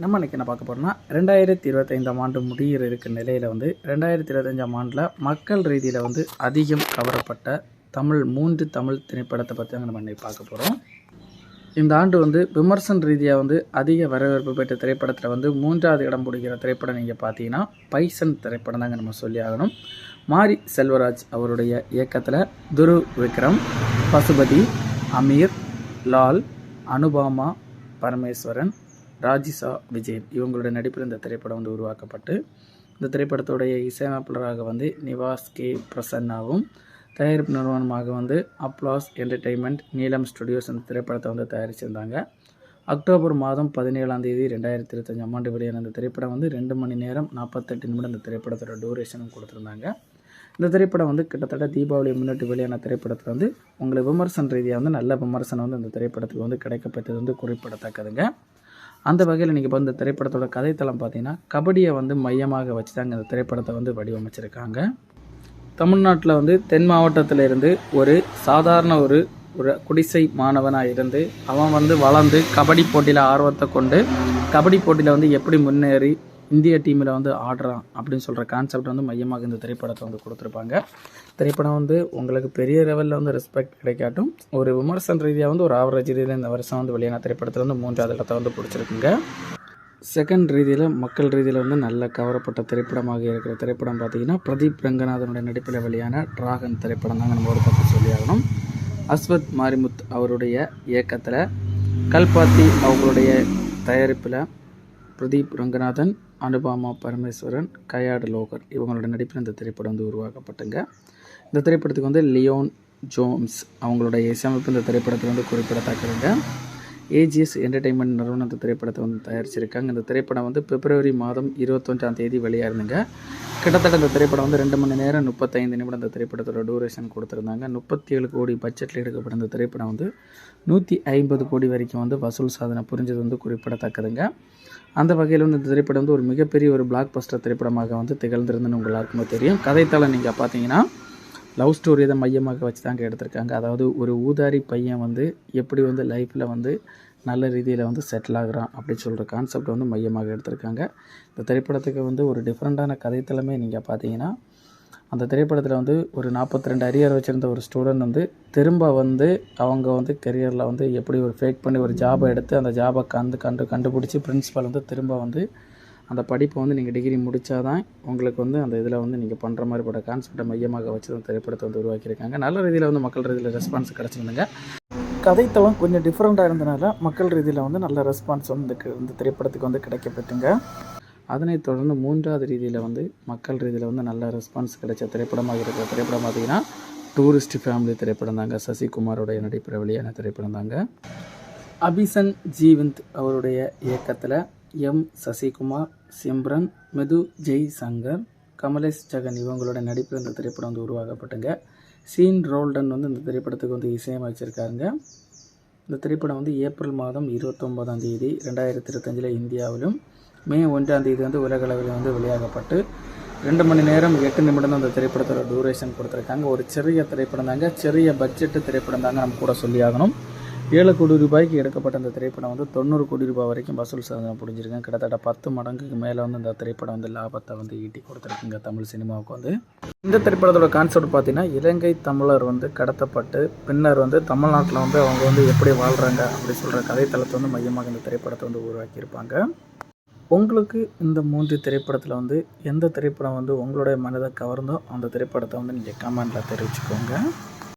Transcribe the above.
நம்ம இன்றைக்கி என்ன பார்க்க போகிறோம்னா ரெண்டாயிரத்தி இருபத்தைந்தாம் ஆண்டு முடிகிற இருக்க நிலையில் வந்து ரெண்டாயிரத்தி இருபத்தஞ்சாம் ஆண்டில் மக்கள் ரீதியில் வந்து அதிகம் கவரப்பட்ட தமிழ் மூன்று தமிழ் திரைப்படத்தை பற்றி நம்ம இன்றைக்கி பார்க்க போகிறோம் இந்த ஆண்டு வந்து விமர்சன ரீதியாக வந்து அதிக வரவேற்பு பெற்ற திரைப்படத்தில் வந்து மூன்றாவது இடம் பிடிக்கிற திரைப்படம் நீங்கள் பார்த்தீங்கன்னா பைசன் திரைப்படம் தாங்க நம்ம சொல்லி ஆகணும். மாரி செல்வராஜ் அவருடைய இயக்கத்தில் துரு விக்ரம் பசுபதி அமீர் லால் அனுபாமா பரமேஸ்வரன் ராஜிசா விஜயன். இவங்களுடைய நடிப்பில் இந்த திரைப்படம் வந்து உருவாக்கப்பட்டு இந்த திரைப்படத்துடைய இசையமைப்பாளராக வந்து நிவாஸ் கே. பிரசன்னாவும் தயாரிப்பு நிறுவனமாக வந்து அப்ளாஸ் என்டர்டெயின்மெண்ட் நீலம் ஸ்டுடியோஸ் இந்த திரைப்படத்தை வந்து தயாரிச்சிருந்தாங்க. அக்டோபர் மாதம் பதினேழாம் தேதி ரெண்டாயிரத்தி இருபத்தஞ்சாம் ஆண்டு வெளியான இந்த திரைப்படம் வந்து ரெண்டு மணி நேரம் நாற்பத்தெட்டு நிமிடம் இந்த திரைப்படத்தோட டூரேஷனும் கொடுத்துருந்தாங்க. இந்த திரைப்படம் வந்து கிட்டத்தட்ட தீபாவளியை முன்னிட்டு வெளியான திரைப்படத்தில் வந்து உங்களை விமர்சன ரீதியாக வந்து நல்ல விமர்சனம் வந்து இந்த திரைப்படத்துக்கு வந்து கிடைக்கப்பட்டது வந்து குறிப்பிடத்தக்கதுங்க. அந்த வகையில் நீங்கள் இப்போ இந்த திரைப்படத்தோட கதைத்தளம் பார்த்தீங்கன்னா கபடியை வந்து மையமாக வச்சு தாங்க இந்த திரைப்படத்தை வந்து வடிவமைச்சிருக்காங்க. தமிழ்நாட்டில் வந்து தென் மாவட்டத்தில் இருந்து ஒரு சாதாரண ஒரு ஒரு குடிசை மாணவனாக இருந்து அவன் வந்து வளர்ந்து கபடி போட்டியில் ஆர்வத்தை கொண்டு கபடி போட்டியில் வந்து எப்படி முன்னேறி இந்திய டீமில் வந்து ஆடுறான் அப்படின்னு சொல்கிற கான்செப்ட் வந்து மையமாக இந்த திரைப்படத்தை வந்து கொடுத்துருப்பாங்க. திரைப்படம் வந்து உங்களுக்கு பெரிய லெவலில் வந்து ரெஸ்பெக்ட் கிடைக்காட்டும். ஒரு விமர்சன ரீதியாக வந்து ஒரு ஆவரேஜ் ரீதியில் இந்த வருஷம் வந்து வெளியான திரைப்படத்தில் வந்து மூன்றாவது இடத்தை வந்து பிடிச்சிருக்குங்க. செகண்ட் ரீதியில் மக்கள் ரீதியில் வந்து நல்ல கவரப்பட்ட திரைப்படமாக இருக்கிற திரைப்படம் பார்த்தீங்கன்னா பிரதீப் ரங்கநாதனுடைய நடிப்பில் வெளியான டிராகன் திரைப்படம் தாங்க நம்ம ஒரு பக்கம் சொல்லி ஆகணும் அஸ்வத் மாரிமுத் அவருடைய இயக்கத்தில் கல்பாத்தி அவங்களுடைய தயாரிப்பில் பிரதீப் ரங்கநாதன் அனுபாமா பரமேஸ்வரன் கயாடு லோகர் இவங்களோட நடிப்பில் இந்த திரைப்படம் வந்து உருவாக்கப்பட்டுங்க. இந்த திரைப்படத்துக்கு வந்து லியோன் ஜோம்ஸ் அவங்களோட இசையமைப்பு இந்த திரைப்படத்தில் வந்து குறிப்பிடத்தக்கதுங்க. ஏஜிஎஸ் என்டர்டெயின்மெண்ட் நிறுவனம் இந்த திரைப்படத்தை வந்து தயாரிச்சிருக்காங்க. இந்த திரைப்படம் வந்து பிப்ரவரி மாதம் இருபத்தொன்றாம் தேதி வெளியாயிருந்துங்க. கிட்டத்தட்ட இந்த திரைப்படம் வந்து ரெண்டு மணி நேரம் முப்பத்தைந்து நிமிடம் இந்த திரைப்படத்தோட டூரேஷன் கொடுத்துருந்தாங்க. முப்பத்தி ஏழு கோடி பட்ஜெட்டில் எடுக்கப்பட்ட இந்த திரைப்படம் வந்து நூற்றி ஐம்பது கோடி வரைக்கும் வந்து வசூல் சாதனை புரிஞ்சது வந்து குறிப்பிடத்தக்கதுங்க. அந்த வகையில் வந்து இந்த திரைப்படம் வந்து ஒரு மிகப்பெரிய ஒரு பிளாக் பஸ்டர் திரைப்படமாக வந்து திகழ்ந்திருந்துன்னு உங்கள் எல்லாருக்குமே தெரியும். கதைத்தளம் நீங்கள் பார்த்தீங்கன்னா லவ் ஸ்டோரி தான் மையமாக வச்சு தாங்க எடுத்திருக்காங்க. அதாவது ஒரு ஊதாரி பையன் வந்து எப்படி வந்து லைஃப்பில் வந்து நல்ல ரீதியில் வந்து செட்டில் ஆகுறான் அப்படின்னு சொல்கிற கான்செப்ட் வந்து மையமாக எடுத்திருக்காங்க. இந்த திரைப்படத்துக்கு வந்து ஒரு டிஃப்ரெண்ட்டான கதைத்தலமே நீங்கள் பார்த்தீங்கன்னா அந்த திரைப்படத்தில் வந்து ஒரு நாற்பத்தி ரெண்டு அரியர் வச்சுருந்த ஒரு ஸ்டூடெண்ட் வந்து திரும்ப வந்து அவங்க வந்து கெரியரில் வந்து எப்படி ஒரு ஃபேக் பண்ணி ஒரு ஜாபை எடுத்து அந்த ஜாபை கண்டு கண்டு கண்டுபிடிச்சி பிரின்ஸிபல் வந்து திரும்ப வந்து அந்த படிப்பை வந்து நீங்கள் டிகிரி முடித்தா தான் உங்களுக்கு வந்து அந்த இதில் வந்து நீங்கள் பண்ணுற மாதிரி பட கான்செப்டை மையமாக வச்சு தான் திரைப்படத்தை வந்து உருவாக்கியிருக்காங்க. நல்ல ரீதியில் வந்து மக்கள் ரீதியில் ரெஸ்பான்ஸ் கிடச்சிருந்துங்க. கதைத்தளம் கொஞ்சம் டிஃப்ரெண்ட்டாக இருந்தனால மக்கள் ரீதியில் வந்து நல்ல ரெஸ்பான்ஸ் வந்து இந்த திரைப்படத்துக்கு வந்து கிடைக்கப்பட்டுங்க. அதனைத் தொடர்ந்து மூன்றாவது ரீதியில் வந்து மக்கள் ரீதியில் வந்து நல்ல ரெஸ்பான்ஸ் கிடைச்ச திரைப்படமாக இருக்கிற திரைப்படம் பார்த்தீங்கன்னா டூரிஸ்ட் ஃபேமிலி திரைப்படம் தாங்க. சசிகுமாரோடைய நடிப்பில் வெளியான திரைப்படம் தாங்க. அபிசன் ஜீவந்த் அவருடைய இயக்கத்தில் எம் சசிகுமார் சிம்ரன் மெது ஜெய் சங்கர் கமலேஷ் ஜெகன் இவங்களோட நடிப்பில் இந்த திரைப்படம் வந்து உருவாக்கப்பட்டுங்க. சீன் ரோல்டன் வந்து இந்த திரைப்படத்துக்கு வந்து இசையமைச்சிருக்காருங்க. இந்த திரைப்படம் வந்து ஏப்ரல் மாதம் இருபத்தொம்போதாம் தேதி ரெண்டாயிரத்தி இருபத்தஞ்சில் இந்தியாவிலும் மே ஒன்றாம் தேதி வந்து உலகளவில் வந்து வெளியாகப்பட்டு ரெண்டு மணி நேரம் எட்டு நிமிடம் அந்த திரைப்படத்தோட டூரேஷன் கொடுத்துருக்காங்க. ஒரு சிறிய திரைப்படம் தாங்க சிறிய பட்ஜெட்டு திரைப்படம் தாங்க நம்ம கூட சொல்லி ஆகணும் ஏழு கோடி ரூபாய்க்கு எடுக்கப்பட்ட அந்த திரைப்படம் வந்து தொண்ணூறு கோடி ரூபாய் வரைக்கும் வசூல் சாதனை புரிஞ்சிருக்கேன் கிட்டத்தட்ட பத்து மடங்குக்கு மேலே வந்து இந்த திரைப்படம் வந்து லாபத்தை வந்து ஈட்டி கொடுத்துருக்குங்க தமிழ் சினிமாவுக்கு வந்து. இந்த திரைப்படத்தோட கான்செப்ட் பார்த்தீங்கன்னா இலங்கை தமிழர் வந்து கடத்தப்பட்டு பின்னர் வந்து தமிழ்நாட்டில் வந்து அவங்க வந்து எப்படி வாழ்கிறாங்க அப்படி சொல்கிற கதைத்தளத்தை வந்து மையமாக இந்த திரைப்படத்தை வந்து உருவாக்கியிருப்பாங்க. உங்களுக்கு இந்த மூன்று திரைப்படத்தில் வந்து எந்த திரைப்படம் வந்து உங்களுடைய மனதை கவர்ந்தோ அந்த திரைப்படத்தை வந்து நீங்கள் கமெண்டில் தெரிவிச்சுக்கோங்க.